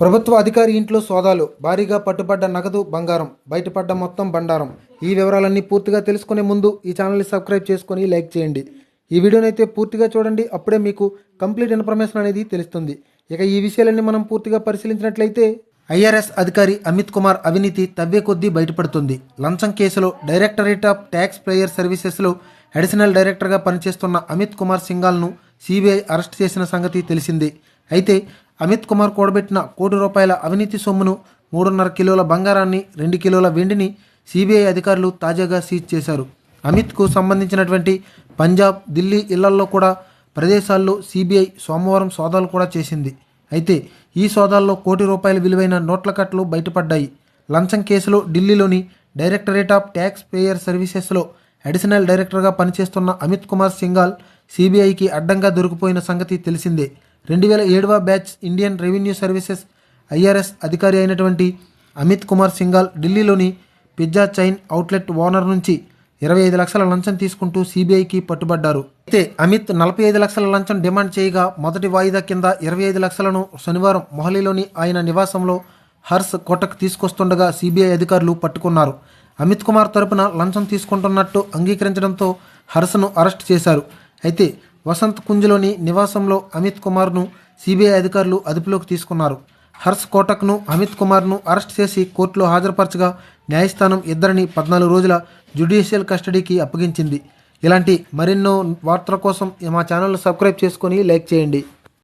ప్రభుత్వ అధికారి ఇంట్లో సోదాలు భారీగా పట్టుబడ్డ నగదు బంగారం బయటపడ్డ మొత్తం బండారం. ఈ వివరాలన్నీ పూర్తిగా తెలుసుకునే ముందు ఈ ఛానల్ని సబ్స్క్రైబ్ చేసుకొని లైక్ చేయండి. ఈ వీడియోని అయితే పూర్తిగా చూడండి అప్పుడే మీకు కంప్లీట్ ఇన్ఫర్మేషన్ అనేది తెలుస్తుంది. ఇక ఈ విషయాలన్నీ మనం పూర్తిగా పరిశీలించినట్లయితే ఐఆర్ఎస్ అధికారి అమిత్ కుమార్ అవినీతి తవ్వే కొద్దీ బయటపడుతుంది. లంచం కేసులో డైరెక్టరేట్ ఆఫ్ ట్యాక్స్ ప్లేయర్ సర్వీసెస్లో అడిషనల్ డైరెక్టర్గా పనిచేస్తున్న అమిత్ కుమార్ సింగాల్ను సిబిఐ అరెస్ట్ చేసిన సంగతి తెలిసింది. అయితే అమిత్ కుమార్ కూడబెట్టిన కోటి రూపాయల అవినీతి సొమ్మును మూడున్నర కిలోల బంగారాన్ని రెండు కిలోల వెండిని సిబిఐ అధికారులు తాజాగా సీజ్ చేశారు. అమిత్కు సంబంధించినటువంటి పంజాబ్ ఢిల్లీ ఇళ్ళల్లో కూడా ప్రదేశాల్లో సిబిఐ సోమవారం సోదాలు కూడా చేసింది. అయితే ఈ సోదాల్లో కోటి రూపాయల విలువైన నోట్ల కట్టలు బయటపడ్డాయి. లంచం కేసులో ఢిల్లీలోని డైరెక్టరేట్ ఆఫ్ ట్యాక్స్ పేయర్ సర్వీసెస్లో అడిషనల్ డైరెక్టర్గా పనిచేస్తున్న అమిత్ కుమార్ సింగాల్ సిబిఐకి అడ్డంగా దొరికిపోయిన సంగతి తెలిసిందే. రెండు వేల ఏడవ batch Indian revenue services IRS అధికారి అయినటువంటి అమిత్ కుమార్ సింగాల్ ఢిల్లీలోని పిజ్జా చైన్ అవుట్లెట్ ఓనర్ నుంచి ఇరవై ఐదు లక్షల లంచం తీసుకుంటూ సిబిఐకి పట్టుబడ్డారు. అయితే అమిత్ నలభై ఐదు లక్షల లంచం డిమాండ్ చేయగా మొదటి వాయిదా కింద ఇరవై ఐదు లక్షలను శనివారం మొహాలీలోని ఆయన నివాసంలో హర్స్ కోటకు తీసుకొస్తుండగా సిబిఐ అధికారులు పట్టుకున్నారు. అమిత్ కుమార్ తరపున లంచం తీసుకుంటున్నట్టు అంగీకరించడంతో హర్స్ను అరెస్ట్ చేశారు. అయితే వసంత్ కుంజ్లోని నివాసంలో అమిత్ కుమార్ను సిబిఐ అధికారులు అదుపులోకి తీసుకున్నారు. హర్ష్ కోటక్ను అమిత్ కుమార్ను అరెస్ట్ చేసి కోర్టులో హాజరుపరచగా న్యాయస్థానం ఇద్దరిని పద్నాలుగు రోజుల జ్యుడిషియల్ కస్టడీకి అప్పగించింది. ఇలాంటి మరెన్నో వార్తల కోసం మా ఛానల్ సబ్స్క్రైబ్ చేసుకొని లైక్ చేయండి.